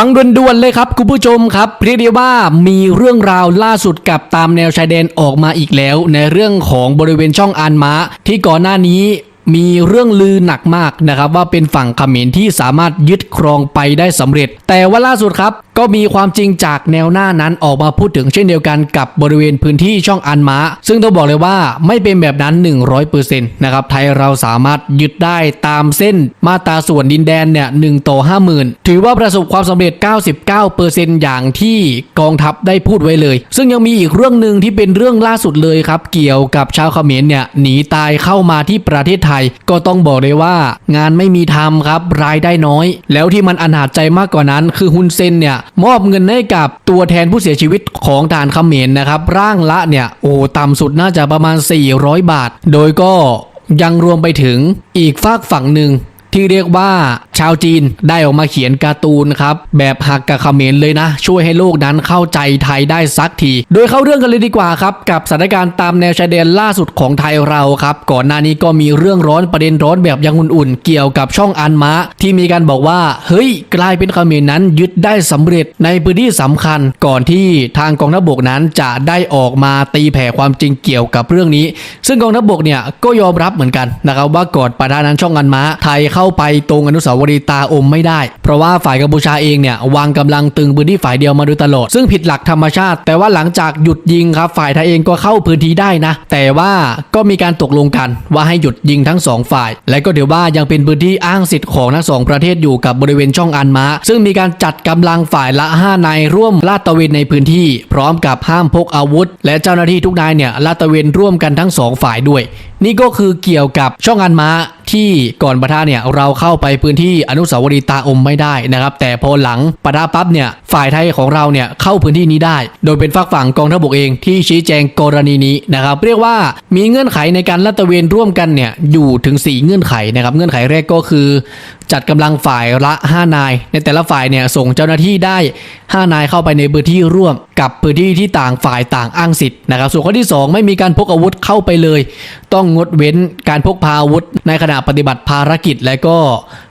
ฟังด่วนๆเลยครับคุณผู้ชมครับเรียกได้ว่ามีเรื่องราวล่าสุดกับตามแนวชายแดนออกมาอีกแล้ว ในเรื่องของบริเวณช่องอานมาที่ก่อนหน้านี้มีเรื่องลือหนักมากนะครับว่าเป็นฝั่งเขมรที่สามารถยึดครองไปได้สำเร็จ แต่ว่าล่าสุดครับ ก็มีความจริงจากแนวหน้านั้นออกมาพูดถึงเช่นเดียวกันกับบริเวณพื้นที่ช่องอันมาซึ่งต้องบอกเลยว่าไม่เป็นแบบนั้น 100%นะครับไทยเราสามารถยึดได้ตามเส้นมาตราส่วนดินแดนเนี่ย1ต่อ50,000 ถือว่าประสบความสำเร็จ 99%อย่างที่กองทัพได้พูดไว้เลย ซึ่งยังมีอีกเรื่องหนึ่งที่เป็นเรื่องล่าสุดเลยครับ เกี่ยวกับชาวเขมรเนี่ยหนีตายเข้ามาที่ประเทศไทย ก็ต้องบอกเลยว่า งานไม่มีทำครับรายได้น้อย แล้วที่มันอนาจใจมากกว่านั้น คือฮุนเซนเนี่ยมอบเงินให้กับตัวแทนผู้เสียชีวิตของทหารเขมรนะครับ ร่างละเนี่ยโอ้ต่ำสุดน่าจะประมาณ 400 บาท โดยก็ยังรวมไปถึงอีกฝากฝั่งหนึ่ง ที่เรียกว่าชาวจีนได้ออกมาเขียนการ์ตูนครับ แบบหักกับเขมรเลยนะ ช่วยให้โลกนั้นเข้าใจไทยได้สักที โดยเข้าเรื่องกันเลยดีกว่าครับ กับสถานการณ์ตามแนวชายแดนล่าสุดของไทยเราครับ ก่อนหน้านี้ก็มีเรื่องร้อนประเด็นร้อนแบบยังอุ่นๆเกี่ยวกับช่องอันม้าที่มีการบอกว่า เฮ้ย กลายเป็นเขมรนั้นยึดได้สำเร็จในพื้นที่สำคัญ ก่อนที่ทางกองทัพบกนั้นจะได้ออกมาตีแผ่ความจริงเกี่ยวกับเรื่องนี้ ซึ่งกองทัพบกเนี่ยก็ยอมรับเหมือนกันนะครับว่าก่อนประทะนั้นช่องอันม้าไทยเข้าไปตรงอนุสาวรีย์ตาอมไม่ได้ เพราะว่าฝ่ายกัมพูชาเองเนี่ยวางกำลังตึงพื้นที่ฝ่ายเดียวมาโดยตลอดซึ่งผิดหลักธรรมชาติ แต่ว่าหลังจากหยุดยิงครับฝ่ายไทยเองก็เข้าพื้นที่ได้นะ แต่ว่าก็มีการตกลงกันว่าให้หยุดยิงทั้งสองฝ่าย และก็เดี๋ยวว่ายังเป็นพื้นที่อ้างสิทธิ์ของทั้งสองประเทศอยู่กับบริเวณช่องอันมาซึ่งมีการจัดกำลังฝ่ายละ5นายร่วมลาดตระเวนในพื้นที่ พร้อมกับห้ามพกอาวุธ และเจ้าหน้าที่ทุกนายเนี่ยลาดตระเวนร่วมกันทั้งสองฝ่ายด้วย นี่ก็คือเกี่ยวกับช่องอันมาที่ก่อนปะทะเนี่ยเราเข้าไปพื้นที่อนุสาวรีย์ตาอมไม่ได้นะครับแต่พอหลังปะทะปั๊บเนี่ยฝ่ายไทยของเราเนี่ยเข้าพื้นที่นี้ได้ โดยเป็นฝักฝั่งกองทัพบกเองที่ชี้แจงกรณีนี้นะครับเรียกว่ามีเงื่อนไขในการลาดตระเวนร่วมกันเนี่ยอยู่ถึง 4 เงื่อนไขนะครับเงื่อนไขแรกก็คือ จัดกำลังฝ่ายละ 5 นาย ในแต่ละฝ่ายเนี่ยส่งเจ้าหน้าที่ได้ 5 นายเข้าไปในพื้นที่ร่วม กับพื้นที่ที่ต่างฝ่ายต่างอ้างสิทธิ์นะครับส่วนข้อที่ 2 ไม่มีการพกอาวุธเข้าไปเลย ต้องงดเว้นการพกพาอาวุธในขณะปฏิบัติภารกิจ และก็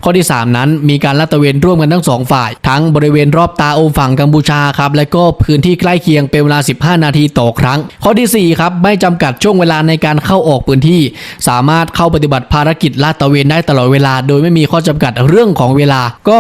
ข้อที่ 3 นั้น มีการลาดตระเวนร่วมกันทั้งสองฝ่าย ทั้งบริเวณรอบตาโอฝั่งกัมพูชาครับและก็พื้นที่ใกล้เคียงเป็นเวลา 15 นาทีต่อครั้ง ข้อทีสี่4ครับไม่จำกัดช่วงเวลาในการเข้าออกพื้นที่ สามารถเข้าปฏิบัติภารกิจลาดตระเวนได้ตลอดเวลา โดยไม่มีข้อจำกัดเรื่องของเวลาก็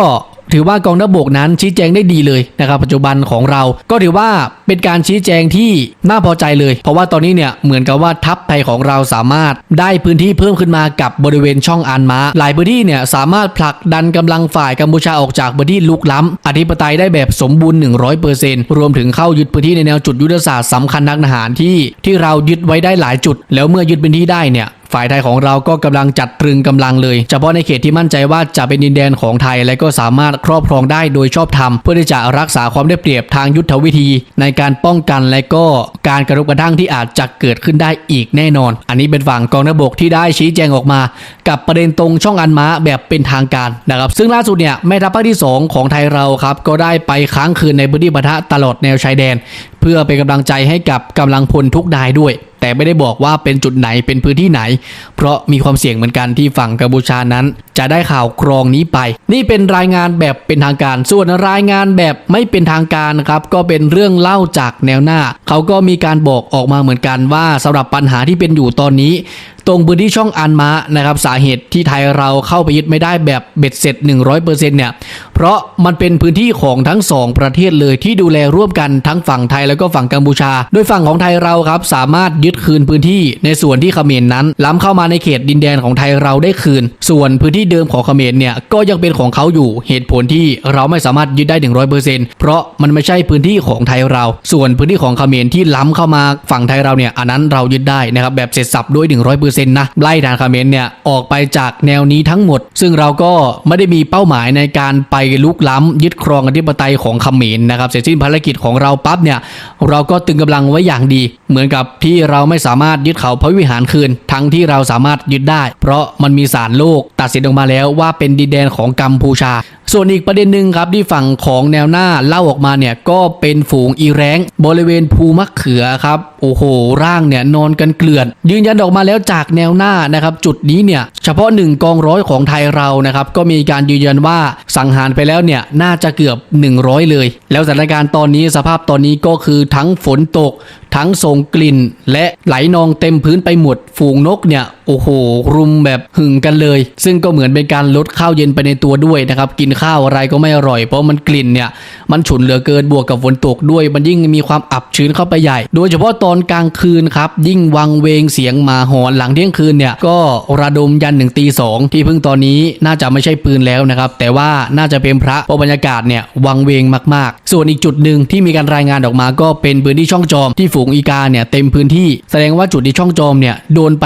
ถือว่ากองทัพบกนั้นชี้แจงได้ดีเลยนะครับปัจจุบันของเรา ก็ถือว่าเป็นการชี้แจงที่น่าพอใจเลย เพราะว่าตอนนี้เนี่ยเหมือนกับว่าทัพไทยของเราสามารถได้พื้นที่เพิ่มขึ้นมากับบริเวณช่องอานมาหลายพื้นที่เนี่ยสามารถผลักดันกำลังฝ่ายกัมพูชาออกจากพื้นที่ลุกล้ำอธิปไตยได้แบบสมบูรณ์100%รวมถึงเข้ายึดพื้นที่ในแนวจุดยุทธศาสตร์สำคัญทางทหารที่ที่เรายึดไว้ได้หลายจุด แล้วเมื่อยึดพื้นที่ได้เนี่ย ฝ่ายไทยของเราก็กำลังจัดตรึงกำลังเลย เฉพาะในเขตที่มั่นใจว่าจะเป็นดินแดนของไทย และก็สามารถครอบครองได้โดยชอบธรรมเพื่อที่จะรักษาความได้เปรียบทางยุทธวิธี ในการป้องกันและก็การกระทบกระทั่งที่อาจจะเกิดขึ้นได้อีกแน่นอน อันนี้เป็นฝั่งกองทัพบกที่ได้ชี้แจงออกมา กับประเด็นตรงช่องอันม้าแบบเป็นทางการนะครับ ซึ่งล่าสุดเนี่ยแม่ทัพภาคที่ 2 ของไทยเราครับก็ได้ไปค้างคืนในพื้นที่ปะทะตลอดแนวชายแดน พื่อเป็นกำลังใจให้กับกำลังพลทุกนายด้วย แต่ไม่ได้บอกว่าเป็นจุดไหนเป็นพื้นที่ไหน เพราะมีความเสี่ยงเหมือนกันที่ฝั่งกัมพูชานั้น จะได้ข่าวกรองนี้ไป นี่เป็นรายงานแบบเป็นทางการ ส่วนรายงานแบบไม่เป็นทางการครับก็เป็นเรื่องเล่าจากแนวหน้า เขาก็มีการบอกออกมาเหมือนกันว่าสำหรับปัญหาที่เป็นอยู่ตอนนี้ ตรงพื้นที่ช่องอันมานะครับสาเหตุที่ไทยเราเข้าไปยึดไม่ได้แบบเบ็ดเสร็จ 100%เนี่ยเพราะมันเป็นพื้นที่ของทั้งสองประเทศเลยที่ดูแลร่วมกันทั้งฝั่งไทยแล้วก็ฝั่งกัมพูชา โดยฝั่งของไทยเราครับสามารถยึดคืนพื้นที่ในส่วนที่เขมรนั้น ล้ำเข้ามาในเขตดินแดนของไทยเราได้คืน ส่วนพื้นที่เดิมของเขมรเนี่ยก็ยังเป็นของเขาอยู่เหตุผลที่เราไม่สามารถยึดได้ 100%เพราะมันไม่ใช่พื้นที่ของไทยเรา ส่วนพื้นที่ของเขมรที่ล้ำเข้ามาฝั่งไทยเราเนี่ยอันนั้นเรายึดได้นะครับแบบเสร็จสับด้วย 100%นะไล่ทางเมรเนี่ย ออกไปจากแนวนี้ทั้งหมด ซึ่งเราก็ไม่ได้มีเป้าหมายในการไปลุกล้ำยึดครองอธิปไตยของเมรนะครับเสร็จสิ้นภารกิจของเราปั๊บเนี่ย เราก็ตึงกำลังไว้อย่างดี เหมือนกับที่เราไม่สามารถยึดเขาพระวิหารคืน ทั้งที่เราสามารถยึดได้ เพราะมันมีศาลโลกตัดสินออกมาแล้วว่าเป็นดินแดนของกัมพูชา ส่วนอีกประเด็นหนึ่งครับที่ฝั่งของแนวหน้าเล่าออกมาเนี่ยก็เป็นฝูงอีแรงบริเวณภูมะเขือครับโอ้โห ร่างเนี่ยนอนกันเกลื่อน ยืนยันออกมาแล้วจากแนวหน้านะครับ จุดนี้เนี่ยเฉพาะหนึ่งกองร้อยของไทยเรานะครับก็มีการยืนยันว่าสังหารไปแล้วเนี่ยน่าจะเกือบ 100 เลย แล้วสถานการณ์ตอนนี้สภาพตอนนี้ก็คือทั้งฝนตก ทั้งส่งกลิ่น และไหลนองเต็มพื้นไปหมดฝูงนกเนี่ย โอ้โห รุมแบบหึงกันเลย ซึ่งก็เหมือนเป็นการลดข้าวเย็นไปในตัวด้วยนะครับ กินข้าวอะไรก็ไม่อร่อย เพราะมันกลิ่นเนี่ย มันฉุนเหลือเกินบวกกับฝนตกด้วย มันยิ่งมีความอับชื้นเข้าไปใหญ่ โดยเฉพาะตอนกลางคืนครับ ยิ่งวังเวงเสียงหมาหอนหลังเที่ยงคืนเนี่ย ก็ระดมยันหนึ่งตีสองที่เพิ่งตอนนี้น่าจะไม่ใช่ปืนแล้วนะครับ แต่ว่าน่าจะเป็นพระเพราะบรรยากาศเนี่ยวังเวงมาก ๆ ส่วนอีกจุดหนึ่งที่มีการรายงานออกมา ก็เป็นพื้นที่ช่องจอมที่ฝูงอีกาเนี่ยเต็มพื้นที่ แสดงว่าจุดที่ช่องจอมเนี่ยโดนไป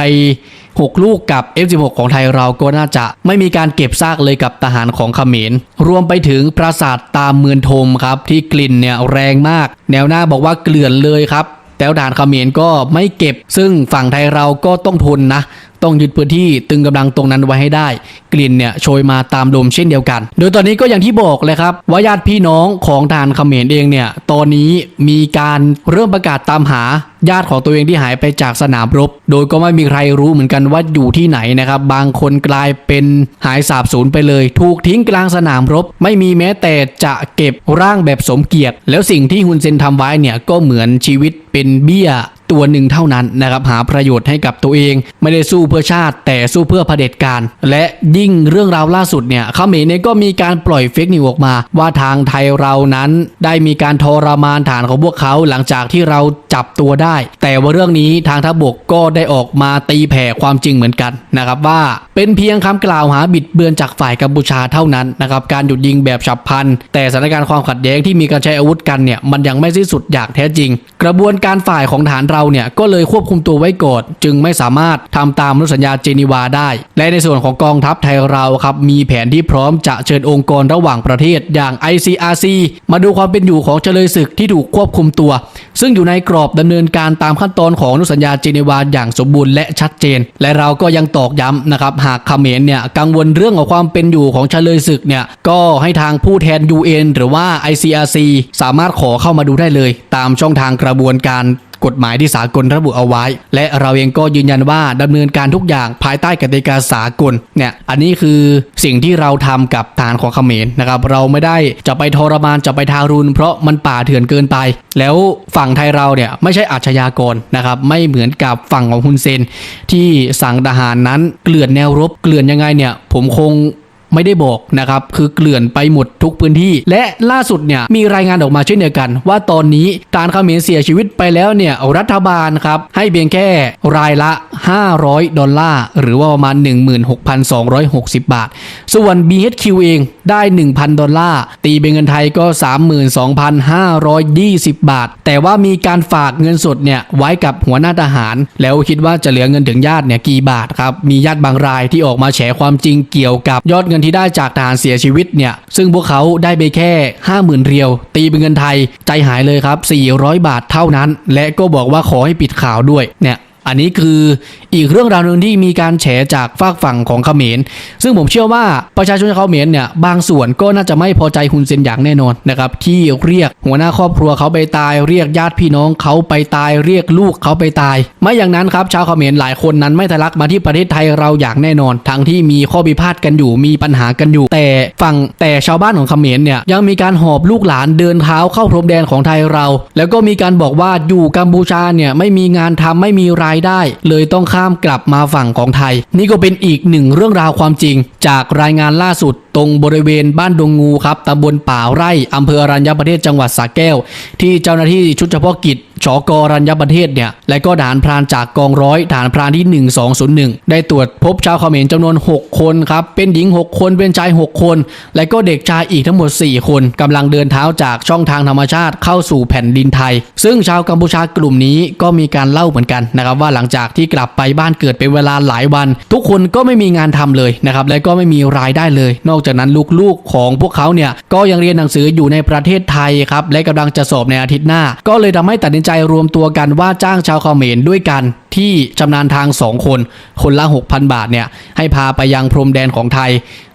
6 ลูกกับ F16 ของไทยเราก็น่าจะไม่มีการเก็บซากเลยกับทหารของเขมร รวมไปถึงปราสาทตามเมืองทมครับ ที่กลิ่นเนี่ยแรงมาก แนวหน้าบอกว่าเกลื่อนเลยครับแต่ด่านเขมรก็ไม่เก็บ ซึ่งฝั่งไทยเราก็ต้องทนนะ ต้องยึดพื้นที่ตึงกำลังตรงนั้นไว้ให้ได้ กลิ่นเนี่ยโชยมาตามลมเช่นเดียวกัน โดยตอนนี้ก็อย่างที่บอกเลยครับว่าญาติพี่น้องของทหารเขมรเองเนี่ยตอนนี้มีการเริ่มประกาศตามหาญาติของตัวเองที่หายไปจากสนามรบ โดยก็ไม่มีใครรู้เหมือนกันว่าอยู่ที่ไหนนะครับ บางคนกลายเป็นหายสาบสูญไปเลย ถูกทิ้งกลางสนามรบ ไม่มีแม้แต่จะเก็บร่างแบบสมเกียรติ แล้วสิ่งที่ฮุนเซนทำไว้เนี่ยก็เหมือนชีวิตเป็นเบี้ย ตัวหนึ่งเท่านั้นนะครับหาประโยชน์ให้กับตัวเอง ไม่ได้สู้เพื่อชาติ แต่สู้เพื่อเผด็จการ และยิ่งเรื่องราวล่าสุดเนี่ยเขมรเนี่ยก็มีการปล่อยเฟกนิวออกมา ว่าทางไทยเรานั้นได้มีการทรมานฐานของพวกเขาหลังจากที่เราจับตัวได้ แต่ว่าเรื่องนี้ทางทัพบกก็ได้ออกมาตีแผ่ความจริงเหมือนกันนะครับว่าเป็นเพียงคำกล่าวหาบิดเบือนจากฝ่ายกัมพูชาเท่านั้นนะครับการหยุดยิงแบบฉับพลัน แต่สถานการณ์ความขัดแย้งที่มีการใช้อาวุธกันเนี่ยมันยังไม่สิ้นสุดอย่างแท้จริง กระบวนการฝ่ายของฐานเราเนี่ยก็เลยควบคุมตัวไว้ก่อนจึงไม่สามารถทำตามอนุสัญญาเจนีวาได้ และในส่วนของกองทัพไทยเราครับมีแผนที่พร้อมจะเชิญองค์กรระหว่างประเทศอย่าง ICRC มาดูความเป็นอยู่ของเฉลยศึกที่ถูกควบคุมตัว ซึ่งอยู่ในกรอบดำเนินการตามขั้นตอนของอนุสัญญาเจนีวาอย่างสมบูรณ์และชัดเจน และเราก็ยังตอกย้ำนะครับหากเขมรเนี่ยกังวลเรื่องของความเป็นอยู่ของเฉลยศึกเนี่ยก็ให้ทางผู้แทน UN หรือว่า ICRC สามารถขอเข้ามาดูได้เลย ตามช่องทางกระบวนการ กฎหมายที่สากลระบุเอาไว้ และเราเองก็ยืนยันว่าดำเนินการทุกอย่างภายใต้กติกาสากลเนี่ยอันนี้คือสิ่งที่เราทำกับฐานของเขมรนะครับเราไม่ได้จะไปทรมานจะไปทารุณเพราะมันป่าเถื่อนเกินไป แล้วฝั่งไทยเราเนี่ยไม่ใช่อาชญากรนะครับไม่เหมือนกับฝั่งของฮุนเซน ที่สั่งทหารนั้นเกลื่อนแนวรบเกลื่อนยังไงเนี่ยผมคง ไม่ได้บอกนะครับคือเกลื่อนไปหมดทุกพื้นที่ และล่าสุดเนี่ยมีรายงานออกมาเช่นเดียวกัน ว่าตอนนี้ทหารเขมรเสียชีวิตไปแล้วเนี่ยรัฐบาลครับให้เพียงแค่รายละ 500 ดอลลาร์หรือว่าประมาณ 16,260 บาท ส่วน BHQ เองได้ 1,000 ดอลลาร์ตีเป็นเงินไทยก็ 32,520 บาท แต่ว่ามีการฝากเงินสดเนี่ยไว้กับหัวหน้าทหาร แล้วคิดว่าจะเหลือเงินถึงญาติเนี่ยกี่บาทครับมีญาติบางรายที่ออกมาแฉความจริงเกี่ยวกับยอดเงินที่ได้จากทหารเสียชีวิตเนี่ยซึ่งพวกเขาได้ไปแค่ 50,000 เรียว ตีเป็นเงินไทย ใจหายเลยครับ 400 บาทเท่านั้น และก็บอกว่าขอให้ปิดข่าวด้วยเนี่ย อันนี้คืออีกเรื่องราวหนึ่งที่มีการแฉจากฝากฝั่งของเขมร ซึ่งผมเชื่อว่าประชาชนชาวเขมรเนี่ยบางส่วนก็น่าจะไม่พอใจฮุนเซนอย่างแน่นอนนะครับที่เรียกหัวหน้าครอบครัวเขาไปตาย เรียกญาติพี่น้องเขาไปตายเรียกลูกเขาไปตาย ไม่อย่างนั้นครับชาวเขมรหลายคนนั้นไม่ทะลักมาที่ประเทศไทยเราอย่างแน่นอน ทั้งที่มีข้อพิพาทกันอยู่มีปัญหากันอยู่ แต่ฝั่งแต่ชาวบ้านของเขมรเนี่ยยังมีการหอบลูกหลานเดินเท้าเข้าพรมแดนของไทยเรา แล้วก็มีการบอกว่าอยู่กัมพูชาเนี่ยไม่มีงานทำไม่มีรายได้ เลยต้องข้ามกลับมาฝั่งของไทย นี่ก็เป็นอีกหนึ่งเรื่องราวความจริง จากรายงานล่าสุดตรงบริเวณบ้านดงงูครับตำบลป่าไร่อำเภออรัญญประเทศจังหวัดสระแก้ว ที่เจ้าหน้าที่ชุดเฉพาะกิจชกรัญญประเทศเนี่ย และก็ฐานพรานจากกองร้อยฐานพรานที่ 1201 ได้ตรวจพบชาวเขมรจำนวน 6 คนครับ เป็นหญิง 6 คน เป็นชาย 6 คน และก็เด็กชายอีกทั้งหมด 4 คนกำลังเดินเท้าจากช่องทางธรรมชาติเข้าสู่แผ่นดินไทย ซึ่งชาวกัมพูชากลุ่มนี้ก็มีการเล่าเหมือนกันนะครับว่าหลังจากที่กลับไปบ้านเกิดเป็นเวลาหลายวัน ทุกคนก็ไม่มีงานทำเลยนะครับ และก็ไม่มีรายได้เลย นอกจากนั้นลูกๆ ของพวกเขาเนี่ยก็ยังเรียนหนังสืออยู่ในประเทศไทยครับและกำลังจะสอบในอาทิตย์หน้า ก็เลยทำให้ตัดสินใจรวมตัวกันว่าจ้างชาวเขมรด้วยกันที่ชำนาญทาง 2 คน คนละ 6,000 บาทเนี่ยให้พาไปยังพรมแดนของไทย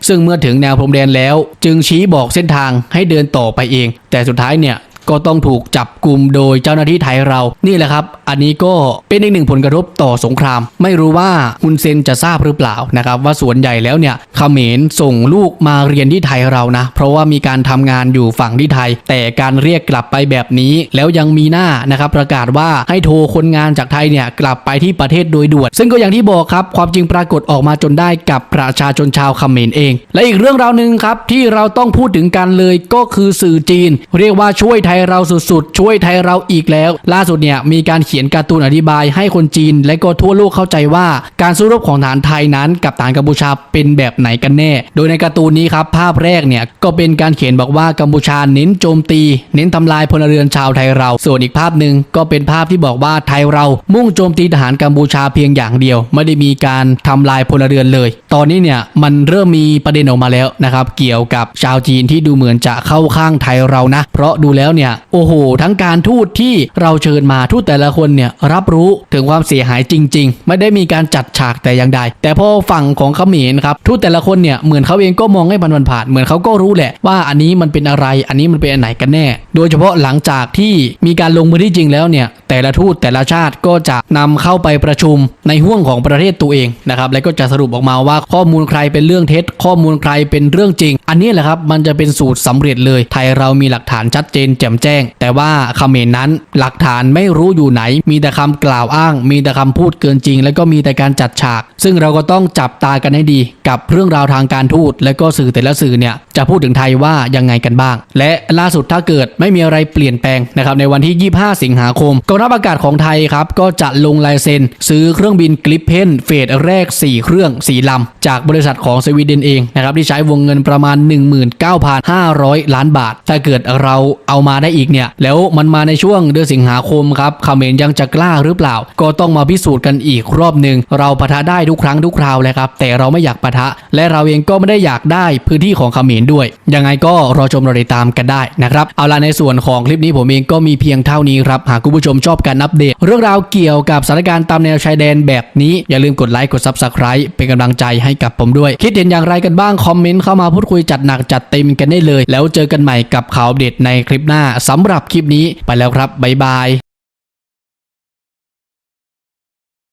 ซึ่งเมื่อถึงแนวพรมแดนแล้ว จึงชี้บอกเส้นทางให้เดินต่อไปเอง แต่สุดท้ายเนี่ย ก็ต้องถูกจับกลุ่มโดยเจ้าหน้าที่ไทยเรา นี่แหละครับ อันนี้ก็เป็นอีกหนึ่งผลกระทบต่อสงคราม ไม่รู้ว่าฮุนเซนจะทราบหรือเปล่านะครับว่าส่วนใหญ่แล้วเนี่ยเขมรส่งลูกมาเรียนที่ไทยเรานะ เพราะว่ามีการทำงานอยู่ฝั่งที่ไทย แต่การเรียกกลับไปแบบนี้ แล้วยังมีหน้านะครับประกาศว่าให้โทรคนงานจากไทยเนี่ยกลับไปที่ประเทศโดยด่วน ซึ่งก็อย่างที่บอกครับความจริงปรากฏออกมาจนได้กับประชาชนชาวเขมรเอง และอีกเรื่องราวหนึ่งครับที่เราต้องพูดถึงกันเลยก็คือสื่อจีน เรียกว่าช่วยไทยยเราสุดๆ ช่วยไทยเราอีกแล้ว ล่าสุดเนี่ยมีการเขียนการ์ตูนอธิบายให้คนจีน และก็ทั่วโลกเข้าใจว่า การสู้รบของฐานไทยนั้นกับฐานกัมพูชาเป็นแบบไหนกันแน่ โดยในการ์ตูนนี้ครับภาพแรกเนี่ยก็เป็นการเขียนบอกว่ากัมพูชาเน้นโจมตี เน้นทำลายพลเรือนชาวไทยเรา ส่วนอีกภาพหนึ่งก็เป็นภาพที่บอกว่าไทยเรามุ่งโจมตีทหารกัมพูชาเพียงอย่างเดียว ไม่ได้มีการทำลายพลเรือนเลย ตอนนี้เนี่ยมันเริ่มมีประเด็นออกมาแล้วนะครับเกี่ยวกับชาวจีนที่ดูเหมือนจะเข้าข้างไทยเรานะ เพราะดูแล้วเนี่ยโอ้โห ทั้งการทูตที่เราเชิญมาทูตแต่ละคนเนี่ยรับรู้ถึงความเสียหายจริง ๆ ไม่ได้มีการจัดฉากแต่อย่างใด แต่พอฝั่งของเขมรครับทูตแต่ละคนเนี่ยเหมือนเขาเองก็มองให้มันผ่านเหมือนเขาก็รู้แหละว่าอันนี้มันเป็นอะไร อันนี้มันเป็นอันไหนกันแน่ โดยเฉพาะหลังจากที่มีการลงมือที่จริงแล้วเนี่ยแต่ละทูตแต่ละชาติก็จะนำเข้าไปประชุมในห่วงของประเทศตัวเองนะครับแล้วก็จะสรุปออกมาว่าข้อมูลใครเป็นเรื่องเท็จ ข้อมูลใครเป็นเรื่องจริงอันนี้แหละครับมันจะเป็นสูตรสำเร็จเลย ไทยเรามีหลักฐานชัดเจนแจ่มแจ้ง แต่ว่าเขมรนั้นหลักฐานไม่รู้อยู่ไหน มีแต่คำกล่าวอ้าง มีแต่คำพูดเกินจริง แล้วก็มีแต่การจัดฉาก ซึ่งเราก็ต้องจับตากันให้ดี กับเรื่องราวทางการทูตและก็สื่อแต่ละสื่อเนี่ยจะพูดถึงไทยว่ายังไงกันบ้าง และล่าสุดถ้าเกิดไม่มีอะไรเปลี่ยนแปลงนะครับในวันที่ 25 สิงหาคมกองทัพอากาศของไทยครับก็จะลงลายเซ็น ซื้อเครื่องบินกลิปเพนเฟสแรก 4 เครื่อง4ลำจากบริษัทของสวีเดนเองนะครับที่ใช้วงเงินประมาณ19,500 ล้านบาท ถ้าเกิดเราเอามาได้อีกเนี่ย แล้วมันมาในช่วงเดือนสิงหาคมครับเขมรยังจะกล้าหรือเปล่า ก็ต้องมาพิสูจน์กันอีกรอบหนึ่งเราปะทะได้ทุกครั้งทุกคราวเลยครับ แต่เราไม่อยากปะทะ และเราเองก็ไม่ได้อยากได้พื้นที่ของเขมรด้วย ยังไงก็รอชมรอติดตามกันได้นะครับเอาล่ะในส่วนของคลิปนี้ผมเองก็มีเพียงเท่านี้ครับหากคุณผู้ชมชอบการอัปเดต เรื่องราวเกี่ยวกับสถานการณ์ตามแนวชายแดนแบบนี้อย่าลืมกดไลค์กด Subscribe เป็นกำลังใจให้กับผมด้วย คิดเห็นอย่างไรกันบ้างคอมเมนต์เข้ามาพูดคุยจัดหนักจัดเต็มกันได้เลย แล้วเจอกันใหม่กับข่าวเด็ดในคลิปหน้าสำหรับคลิปนี้ไปแล้วครับบ๊ายบาย